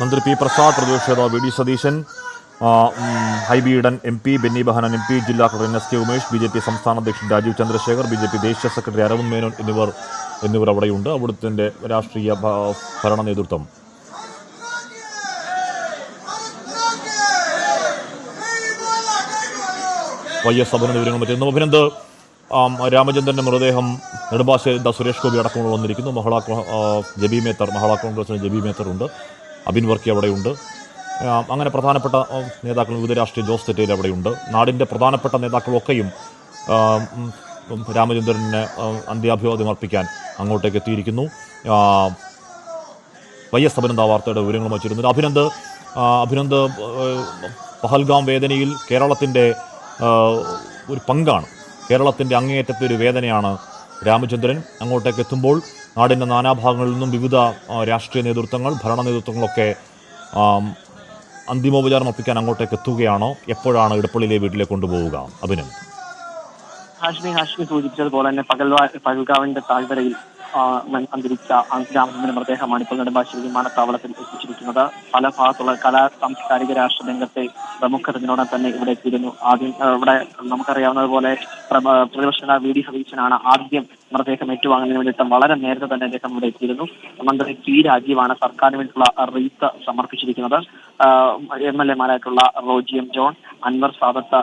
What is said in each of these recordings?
മന്ത്രി പി പ്രസാദ് പ്രതിപക്ഷ നേതാവ് V D Satheesan Hibi Eden M P Benny Behanan M P ജില്ലാ collector N S K Umesh B J P സംസ്ഥാന അധ്യക്ഷൻ Rajeev Chandrasekhar B J P ദേശീയ secretary Aravind Menon എന്നിവർ എന്നിവർ അവിടെയുണ്ട്. അവിടുത്തെ രാഷ്ട്രീയ ഭരണ നേതൃത്വം. വൈ എസ് അഭിനന്ദ വിവരങ്ങൾ മറ്റും അഭിനന്ദ് രാമചന്ദ്രന്റെ മൃതദേഹം നെടുമ്പാശ്ശേരി സുരേഷ് ഗോപി അടക്കമുള്ള വന്നിരിക്കുന്നു. മഹള ജബി മേത്തർ മഹള കോൺഗ്രസിന് ജബി മേത്തർ ഉണ്ട് അബിൻ വർക്കി അവിടെയുണ്ട്. അങ്ങനെ പ്രധാനപ്പെട്ട നേതാക്കൾ വിവിധ രാഷ്ട്രീയ ജോസ് തെറ്റയിൽ അവിടെയുണ്ട്. നാടിന്റെ പ്രധാനപ്പെട്ട നേതാക്കളൊക്കെയും രാമചന്ദ്രനെ അന്ത്യാഭിവാദ്യം അർപ്പിക്കാൻ അങ്ങോട്ടേക്ക് എത്തിയിരിക്കുന്നു. വൈ എസ് അഭിനന്ദ വാർത്തയുടെ വിവരങ്ങളും വച്ചിരുന്നത് അഭിനന്ദ് അഭിനന്ദ് പഹൽഗാം വേദനയിൽ കേരളത്തിന്റെ ഒരു പങ്കാണ്. കേരളത്തിന്റെ അങ്ങേയറ്റത്തെ ഒരു വേദനയാണ് രാമചന്ദ്രൻ. അങ്ങോട്ടേക്ക് എത്തുമ്പോൾ നാടിന്റെ നാനാഭാഗങ്ങളിൽ നിന്നും വിവിധ രാഷ്ട്രീയ നേതൃത്വങ്ങൾ ഭരണ നേതൃത്വങ്ങളൊക്കെ അന്തിമോപചാരം അർപ്പിക്കാൻ അങ്ങോട്ടേക്ക് എത്തുകയാണോ? എപ്പോഴാണ് ഇടപ്പള്ളിയിലെ വീട്ടിലേക്ക് കൊണ്ടുപോവുക? അഭിനന്ദ്. ഹാഷ്മി ഹാഷ്മി സൂചിപ്പിച്ചതുപോലെ തന്നെ പകൽവാ പകൽകാവിന്റെ താഴ്വരയിൽ അന്തരിച്ച രാമചന്ദ്രന്റെ മൃതദേഹമാണ് ഇപ്പോൾ നെടുമ്പാശ്ശേരി വിമാനത്താവളത്തിൽ എത്തിച്ചിരിക്കുന്നത്. പല ഭാഗത്തുള്ള കലാ സാംസ്കാരിക രാഷ്ട്ര രംഗത്തെ പ്രമുഖർ ഇതിനോടൊപ്പം തന്നെ ഇവിടെ എത്തിയിരുന്നു. ആദ്യം ഇവിടെ നമുക്കറിയാവുന്നതുപോലെ പ്രതിപക്ഷ നേതാവ് വി ഡി സതീശനാണ് ആദ്യം മൃതദേഹം ഏറ്റുവാങ്ങുന്നതിന് വേണ്ടിയിട്ട് വളരെ നേരത്തെ തന്നെ അദ്ദേഹം ഇവിടെ എത്തിയിരുന്നു. മന്ത്രി പി രാജീവാണ് സർക്കാരിന് വേണ്ടിയിട്ടുള്ള റീത്ത് സമർപ്പിച്ചിരിക്കുന്നത്. എം എൽ എമാരായിട്ടുള്ള റോജി എം ജോൺ അൻവർ സാദത്ത്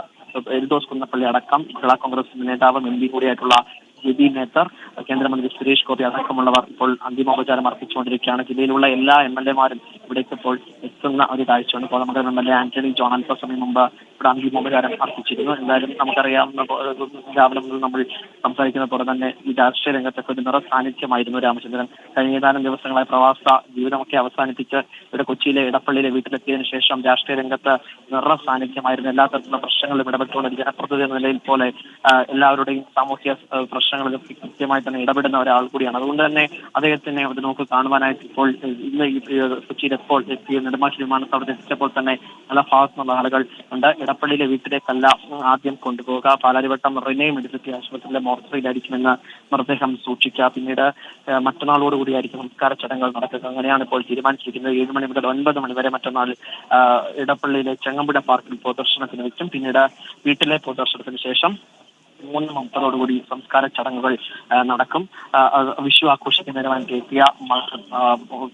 എൽദോസ് കുന്നപ്പള്ളി അടക്കം കേരള കോൺഗ്രസ് നേതാവ് എം പി കൂടിയായിട്ടുള്ള ജെബി മേത്തർ കേന്ദ്രമന്ത്രി സുരേഷ് ഗോപി അടക്കമുള്ളവർ ഇപ്പോൾ അന്തിമോപചാരം അർപ്പിച്ചുകൊണ്ടിരിക്കുകയാണ്. ജില്ലയിലുള്ള എല്ലാ എം എൽ എമാരും ഇവിടേക്ക് ഇപ്പോൾ എത്തുന്ന ഒരു കാഴ്ചയാണ്. ഇപ്പോൾ നമുക്ക് M L A Antony John അല്പസമയം മുമ്പ് ഇവിടെ അന്തിമോപചാരം അർപ്പിച്ചിരുന്നു. എന്തായാലും നമുക്കറിയാവുന്ന രാവിലെ മുതൽ നമ്മൾ സംസാരിക്കുന്ന പോലെ തന്നെ ഈ രാഷ്ട്രീയ രംഗത്തൊക്കെ ഒരു നിറ സാന്നിധ്യമായിരുന്നു രാമചന്ദ്രൻ. കഴിഞ്ഞ ഏതാനും ദിവസങ്ങളായി പ്രവാസ ജീവിതമൊക്കെ അവസാനിപ്പിച്ച് ഇവിടെ കൊച്ചിയിലെ ഇടപ്പള്ളിയിലെ വീട്ടിലെത്തിയതിനു ശേഷം രാഷ്ട്രീയ രംഗത്ത് നിറ സാന്നിധ്യമായിരുന്നു. എല്ലാ തരത്തിലുള്ള പ്രശ്നങ്ങളും ഇടപെട്ടുകൊണ്ട് ഒരു ജനപ്രതിനിധി എന്ന നിലയിൽ പോലെ എല്ലാവരുടെയും സാമൂഹ്യ ആ, പ്രശ്നങ്ങളിൽ കൃത്യമായി തന്നെ ഇടപെടുന്ന ഒരാൾ കൂടിയാണ്. അതുകൊണ്ട് തന്നെ അദ്ദേഹത്തിനെ ഒരു നോക്ക് കാണുവാനായിട്ട് ഇപ്പോൾ ഇന്ന് കൊച്ചിയിൽ എപ്പോൾ എത്തിയ നെടുമ്പാശ്ശേരി വിമാനത്താവളത്തിൽ എത്തിച്ചപ്പോൾ തന്നെ പല ഭാഗത്തുനിന്നുള്ള ആളുകൾ ഉണ്ട്. ഇടപ്പള്ളിയിലെ വീട്ടിലേക്കല്ല ആദ്യം കൊണ്ടുപോകുക പാലാരിവട്ടം റിനെ മെഡിസിറ്റി ആശുപത്രിയിലെ മോർച്ചറിയിലായിരിക്കുമെന്ന് മൃതദേഹം സൂക്ഷിക്കുക. പിന്നീട് മറ്റന്നാളോടുകൂടിയായിരിക്കും സംസ്കാര ചടങ്ങുകൾ നടക്കുക. അങ്ങനെയാണ് ഇപ്പോൾ തീരുമാനിച്ചിരിക്കുന്നത്. ഏഴ് മണി മുതൽ ഒൻപത് മണി വരെ മറ്റന്നാൾ ഇടപ്പള്ളിയിലെ ചെങ്ങമ്പുഴ പാർക്കിൽ പൊതുദർശനത്തിന് വെച്ചും പിന്നീട് വീട്ടിലെ പൊതുദർശനത്തിന് ശേഷം മൂന്ന് മുപ്പതോടുകൂടി സംസ്കാര ചടങ്ങുകൾ നടക്കും. വിഷു ആഘോഷിക്കുന്നതിനുവാൻ എത്തിയ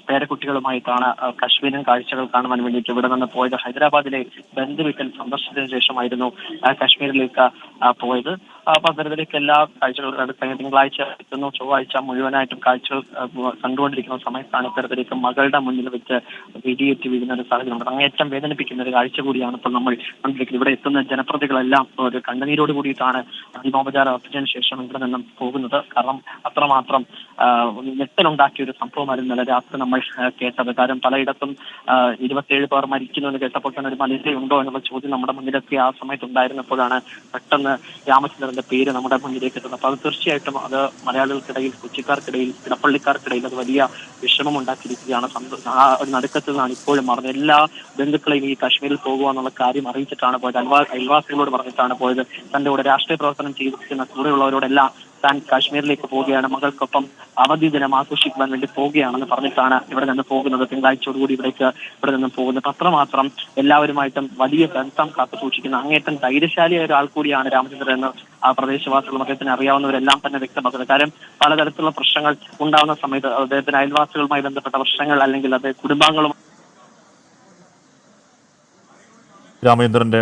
പേരക്കുട്ടികളുമായിട്ടാണ് കശ്മീരൻ കാഴ്ചകൾ കാണുവാൻ വേണ്ടിയിട്ട് ഇവിടെ നിന്ന് പോയത്. ഹൈദരാബാദിലെ ബന്ധുവീട്ടിൽ സന്ദർശനത്തിന് ശേഷമായിരുന്നു കശ്മീരിലേക്ക് പോയത്. അപ്പൊ അത്തരത്തിലേക്ക് എല്ലാ കാഴ്ചകളും കഴിഞ്ഞ തിങ്കളാഴ്ച എത്തുന്നു. ചൊവ്വാഴ്ച മുഴുവനായിട്ടും കാഴ്ചകൾ കണ്ടുകൊണ്ടിരിക്കുന്ന സമയത്താണ് ഇത്തരത്തിലേക്ക് മകളുടെ മുന്നിൽ വെച്ച് വെടിയേറ്റ് വീഴുന്ന ഒരു സാഹചര്യം ഉണ്ട് അങ്ങേറ്റം വേദനിപ്പിക്കുന്ന ഒരു കാഴ്ച കൂടിയാണ് ഇപ്പോൾ നമ്മൾ കണ്ടിരിക്കുന്നത്. ഇവിടെ എത്തുന്ന ജനപ്രതികളെല്ലാം ഒരു കണ്ണുനീരോട് കൂടിയിട്ടാണ് അന്തിമോപചാരം അർപ്പിച്ചതിന് ശേഷം ഇവിടെ നിന്നും പോകുന്നത്. കാരണം അത്രമാത്രം ഞെട്ടലുണ്ടാക്കിയ ഒരു സംഭവമായിരുന്നു. ഇന്നലെ രാത്രി നമ്മൾ കേട്ടത്. കാരണം പലയിടത്തും ഇരുപത്തിയേഴ് പേർ മരിക്കുന്നു എന്ന് കേട്ടപ്പോൾ തന്നെ ഒരു മലിനതയുണ്ടോ എന്നുള്ള ചോദ്യം നമ്മുടെ മുന്നിലെത്തി ആ സമയത്ത് ഉണ്ടായിരുന്നപ്പോഴാണ് പെട്ടെന്ന് രാമചന്ദ്രന്റെ പേര് നമ്മുടെ മുന്നിലേക്ക് എത്തുന്നത്. അപ്പൊ അത് തീർച്ചയായിട്ടും അത് മലയാളികൾക്കിടയിൽ കൊച്ചിക്കാർക്കിടയിൽ ഇടപ്പള്ളിക്കാർക്കിടയിൽ അത് വലിയ വിഷമം ഉണ്ടാക്കിയിരിക്കുകയാണ് ഒരു നടുക്കത്തിൽ നിന്നാണ് ഇപ്പോഴും മറന്നത് എല്ലാ ബന്ധുക്കളെയും ഈ കാശ്മീരിൽ പോകുക എന്നുള്ള കാര്യം അറിയിച്ചിട്ടാണ് പോയത്. അയൽവാ അയൽവാസികളോട് പറഞ്ഞിട്ടാണ് പോയത്. തന്റെ കൂടെ രാഷ്ട്രീയ പ്രവർത്തനം ചെയ്തിരിക്കുന്ന കൂടെയുള്ളവരോടെല്ലാം താൻ കാശ്മീരിലേക്ക് പോവുകയാണ്. മകൾക്കൊപ്പം അവധി ദിനം ആഘോഷിക്കുവാൻ വേണ്ടി പോവുകയാണെന്ന് പറഞ്ഞിട്ടാണ് ഇവിടെ നിന്ന് പോകുന്നത്. തിങ്കളാഴ്ചയോടുകൂടി ഇവിടേക്ക് ഇവിടെ നിന്ന് പോകുന്നത്. അത്രമാത്രം എല്ലാവരുമായിട്ടും വലിയ ബന്ധം കാത്തു സൂക്ഷിക്കുന്ന അങ്ങേറ്റം ധൈര്യശാലിയായ ഒരാൾ കൂടിയാണ് രാമചന്ദ്രൻ എന്ന് ആ പ്രദേശവാസികളും അദ്ദേഹത്തിന് അറിയാവുന്നവരെല്ലാം തന്നെ വ്യക്തമാക്കുന്നത്. കാര്യം പലതരത്തിലുള്ള പ്രശ്നങ്ങൾ ഉണ്ടാവുന്ന സമയത്ത് അദ്ദേഹത്തിന് അയൽവാസികളുമായി ബന്ധപ്പെട്ട പ്രശ്നങ്ങൾ അല്ലെങ്കിൽ അത് കുടുംബാംഗങ്ങളും രാമചന്ദ്രന്റെ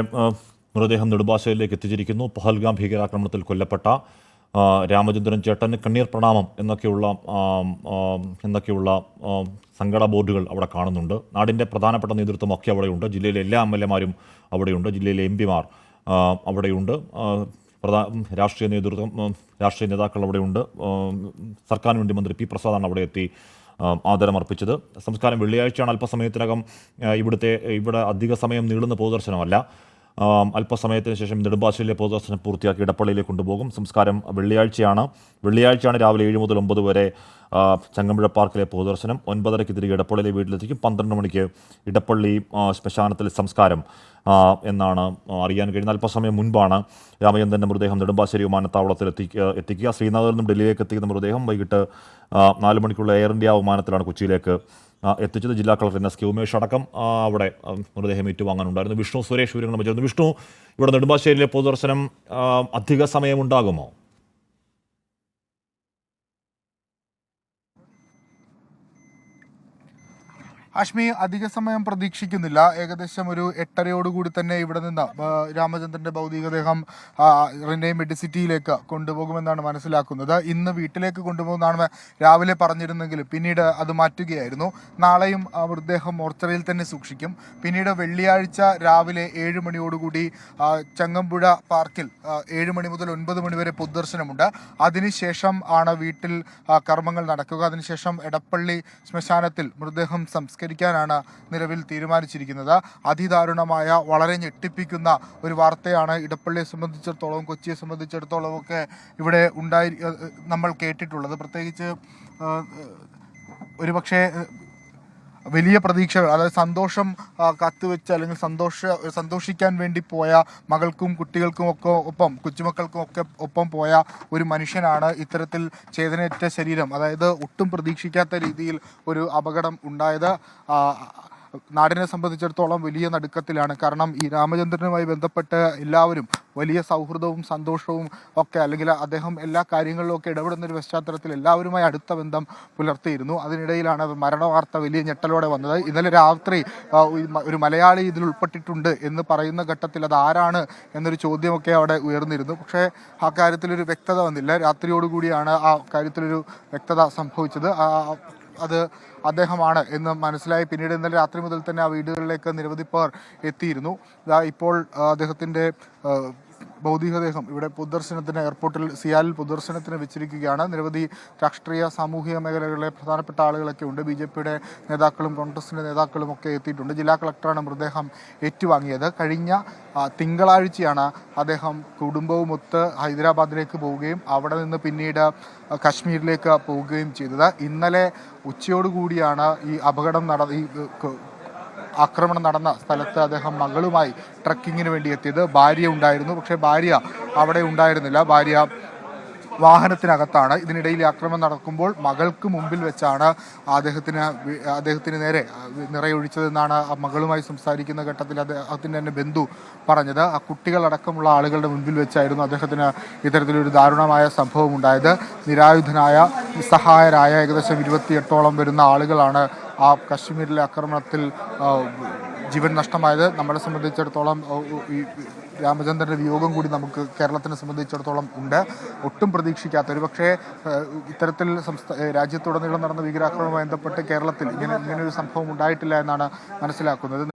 മൃതദേഹം നെടുമ്പാശ്ശേരിയിലേക്ക് എത്തിച്ചിരിക്കുന്നു. പഹൽഗാം ഭീകരാക്രമണത്തിൽ കൊല്ലപ്പെട്ട രാമചന്ദ്രൻ ചേട്ടന് കണ്ണീർ പ്രണാമം എന്നൊക്കെയുള്ള എന്നൊക്കെയുള്ള സങ്കട ബോർഡുകൾ അവിടെ കാണുന്നുണ്ട്. നാടിന്റെ പ്രധാനപ്പെട്ട നേതൃത്വം ഒക്കെ അവിടെയുണ്ട്. ജില്ലയിലെ എല്ലാ എം എൽ എമാരും അവിടെയുണ്ട്. ജില്ലയിലെ എം പിമാർ അവിടെയുണ്ട്. പ്രധാ രാഷ്ട്രീയ നേതൃത്വം രാഷ്ട്രീയ നേതാക്കൾ അവിടെയുണ്ട്. സർക്കാരിന് വേണ്ടി മന്ത്രി പി പ്രസാദാണ് അവിടെ എത്തി ആദരമർപ്പിച്ചത്. സംസ്കാരം വെള്ളിയാഴ്ചയാണ് അല്പസമയത്തിനകം ഇവിടുത്തെ ഇവിടെ അധിക സമയം നീളുന്ന പൊതുദർശനമല്ല. അല്പസമയത്തിന് ശേഷം നെടുമ്പാശ്ശേരിയിലെ പൊതുദർശനം പൂർത്തിയാക്കി ഇടപ്പള്ളിയിലേക്ക് കൊണ്ടുപോകും. സംസ്കാരം വെള്ളിയാഴ്ചയാണ്. വെള്ളിയാഴ്ചയാണ് രാവിലെ ഏഴ് മുതൽ ഒമ്പത് വരെ ചങ്ങമ്പുഴ പാർക്കിലെ പൊതുദർശനം ഒൻപതരയ്ക്ക് തിരികെ ഇടപ്പള്ളിയിലെ വീട്ടിലെത്തിക്കും. പന്ത്രണ്ട് മണിക്ക് ഇടപ്പള്ളി ശ്മശാനത്തിൽ സംസ്കാരം എന്നാണ് അറിയാൻ കഴിയുന്നത്. അല്പസമയം മുൻപാണ് രാമചന്ദ്രന്റെ മൃതദേഹം നെടുമ്പാശ്ശേരി വിമാനത്താവളത്തിൽ എത്തി എത്തിക്കുക. ശ്രീനഗറിൽ നിന്നും ഡൽഹിയിലേക്ക് എത്തിക്കുന്ന മൃതദേഹം വൈകിട്ട് നാല് മണിക്കുള്ള എയർ ഇന്ത്യ വിമാനത്തിലാണ് കൊച്ചിയിലേക്ക് എത്തിച്ചത് ജില്ലാ കളക്ടർ എസ് കെ ഉമേഷ് അടക്കം. അവിടെ മൃതദേഹം ഏറ്റുവാങ്ങാനുണ്ടായിരുന്നു. വിഷ്ണു സുരേഷ് വിവരങ്ങൾ വിഷ്ണു ഇവിടെ നെടുമ്പാശ്ശേരിയിലെ പൊതുദർശനം അധിക സമയമുണ്ടാകുമോ? അഷ്മി അധിക സമയം പ്രതീക്ഷിക്കുന്നില്ല. ഏകദേശം ഒരു എട്ടരയോടുകൂടി തന്നെ ഇവിടെ നിന്ന് രാമചന്ദ്രന്റെ ഭൗതികദേഹം റിനെ മെഡിസിറ്റിയിലേക്ക് കൊണ്ടുപോകുമെന്നാണ് മനസ്സിലാക്കുന്നത്. ഇന്ന് വീട്ടിലേക്ക് കൊണ്ടുപോകുന്നതാണ് രാവിലെ പറഞ്ഞിരുന്നെങ്കിലും പിന്നീട് അത് മാറ്റുകയായിരുന്നു. നാളെയും മൃതദേഹം മോർച്ചറിയിൽ തന്നെ സൂക്ഷിക്കും. പിന്നീട് വെള്ളിയാഴ്ച രാവിലെ ഏഴ് മണിയോടുകൂടി ചങ്ങമ്പുഴ പാർക്കിൽ ഏഴ് മണി മുതൽ ഒൻപത് മണി വരെ പൊതുദർശനമുണ്ട്. അതിനുശേഷം ആണ് വീട്ടിൽ കർമ്മങ്ങൾ നടക്കുക. അതിനുശേഷം എടപ്പള്ളി ശ്മശാനത്തിൽ മൃതദേഹം സംസ്കരിക്കാനാണ് നിലവിൽ തീരുമാനിച്ചിരിക്കുന്നത്. അതിദാരുണമായ വളരെ ഞെട്ടിപ്പിക്കുന്ന ഒരു വാർത്തയാണ് ഇടപ്പള്ളിയെ സംബന്ധിച്ചിടത്തോളം കൊച്ചിയെ സംബന്ധിച്ചിടത്തോളം ഒക്കെ ഇവിടെ ഉണ്ടായി നമ്മൾ കേട്ടിട്ടുള്ളത്. പ്രത്യേകിച്ച് ഒരുപക്ഷെ വലിയ പ്രതീക്ഷകൾ അതായത് സന്തോഷം കത്തുവെച്ച് അല്ലെങ്കിൽ സന്തോഷ സന്തോഷിക്കാൻ വേണ്ടി പോയ മകൾക്കും കുട്ടികൾക്കും ഒക്കെ ഒപ്പം കൊച്ചുമക്കൾക്കും ഒക്കെ ഒപ്പം പോയ ഒരു മനുഷ്യനാണ് ഇത്തരത്തിൽ ചേതനയറ്റ ശരീരം. അതായത് ഒട്ടും പ്രതീക്ഷിക്കാത്ത രീതിയിൽ ഒരു അപകടം ഉണ്ടായത്. നാടിനെ സംബന്ധിച്ചിടത്തോളം വലിയ നടുക്കത്തിലാണ്. കാരണം ഈ രാമചന്ദ്രനുമായി ബന്ധപ്പെട്ട് എല്ലാവരും വലിയ സൗഹൃദവും സന്തോഷവും ഒക്കെ അല്ലെങ്കിൽ അദ്ദേഹം എല്ലാ കാര്യങ്ങളിലും ഒക്കെ ഇടപെടുന്ന ഒരു പശ്ചാത്തലത്തിൽ എല്ലാവരുമായി അടുത്ത ബന്ധം പുലർത്തിയിരുന്നു. അതിനിടയിലാണ് മരണ വാർത്ത വലിയ ഞെട്ടലോടെ വന്നത്. ഇന്നലെ രാത്രി ഒരു മലയാളി ഇതിൽ ഉൾപ്പെട്ടിട്ടുണ്ട് എന്ന് പറയുന്ന ഘട്ടത്തിൽ അത് ആരാണ് എന്നൊരു ചോദ്യമൊക്കെ അവിടെ ഉയർന്നിരുന്നു. പക്ഷേ ആ കാര്യത്തിലൊരു വ്യക്തത വന്നില്ല. രാത്രിയോടുകൂടിയാണ് ആ കാര്യത്തിലൊരു വ്യക്തത സംഭവിച്ചത്. അത് അദ്ദേഹമാണ് എന്ന് മനസ്സിലായി. പിന്നീട് ഇന്നലെ രാത്രി മുതൽ തന്നെ ആ വീടുകളിലേക്ക് നിരവധി പേർ എത്തിയിരുന്നു. ഇപ്പോൾ അദ്ദേഹത്തിന്റെ ഭൗതികദേഹം ഇവിടെ പൊതുദർശനത്തിന് എയർപോർട്ടിൽ സിയാലിൽ പൊതുദർശനത്തിന് വെച്ചിരിക്കുകയാണ്. നിരവധി രാഷ്ട്രീയ സാമൂഹിക മേഖലകളിലെ പ്രധാനപ്പെട്ട ആളുകളൊക്കെ ഉണ്ട്. ബി ജെ പിയുടെ നേതാക്കളും കോൺഗ്രസിന്റെ നേതാക്കളും ഒക്കെ എത്തിയിട്ടുണ്ട്. ജില്ലാ കളക്ടറാണ് മൃതദേഹം ഏറ്റുവാങ്ങിയത്. കഴിഞ്ഞ തിങ്കളാഴ്ചയാണ് അദ്ദേഹം കുടുംബവുമൊത്ത് ഹൈദരാബാദിലേക്ക് പോവുകയും അവിടെ നിന്ന് പിന്നീട് കശ്മീരിലേക്ക് പോവുകയും ചെയ്തത്. ഇന്നലെ ഉച്ചയോടുകൂടിയാണ് ഈ അപകടം നട ഈ ആക്രമണം നടന്ന സ്ഥലത്ത് അദ്ദേഹം മകളുമായി ട്രക്കിങ്ങിന് വേണ്ടി എത്തിയത്. ഭാര്യ ഉണ്ടായിരുന്നു. പക്ഷേ ഭാര്യ അവിടെ ഉണ്ടായിരുന്നില്ല. ഭാര്യ വാഹനത്തിനകത്താണ്. ഇതിനിടയിൽ ആക്രമണം നടക്കുമ്പോൾ മകൾക്ക് മുമ്പിൽ വെച്ചാണ് അദ്ദേഹത്തിന് അദ്ദേഹത്തിന് നേരെ നിറയൊഴിച്ചതെന്നാണ് മകളുമായി സംസാരിക്കുന്ന ഘട്ടത്തിൽ അദ്ദേഹത്തിന്റെ തന്നെ ബന്ധു പറഞ്ഞത്. ആ കുട്ടികളടക്കമുള്ള ആളുകളുടെ മുൻപിൽ വെച്ചായിരുന്നു അദ്ദേഹത്തിന് ഇത്തരത്തിലൊരു ദാരുണമായ സംഭവം ഉണ്ടായത് നിരായുധനായ നിസ്സഹായരായ ഏകദേശം ഇരുപത്തിയെട്ടോളം വരുന്ന ആളുകളാണ് ആ കശ്മീരിലെ ആക്രമണത്തിൽ ജീവൻ നഷ്ടമായത് നമ്മളെ സംബന്ധിച്ചിടത്തോളം രാമചന്ദ്രന്റെ വിയോഗം കൂടി നമുക്ക് കേരളത്തിനെ സംബന്ധിച്ചിടത്തോളം ഉണ്ട്. ഒട്ടും പ്രതീക്ഷിക്കാത്ത ഒരു പക്ഷേ ഇത്തരത്തിൽ സംസ്ഥാന രാജ്യത്തുടനീളം നടന്ന ഭീകരാക്രമണവുമായി ബന്ധപ്പെട്ട് കേരളത്തിൽ ഇങ്ങനെ ഇങ്ങനൊരു സംഭവം ഉണ്ടായിട്ടില്ല എന്നാണ് മനസ്സിലാക്കുന്നത്.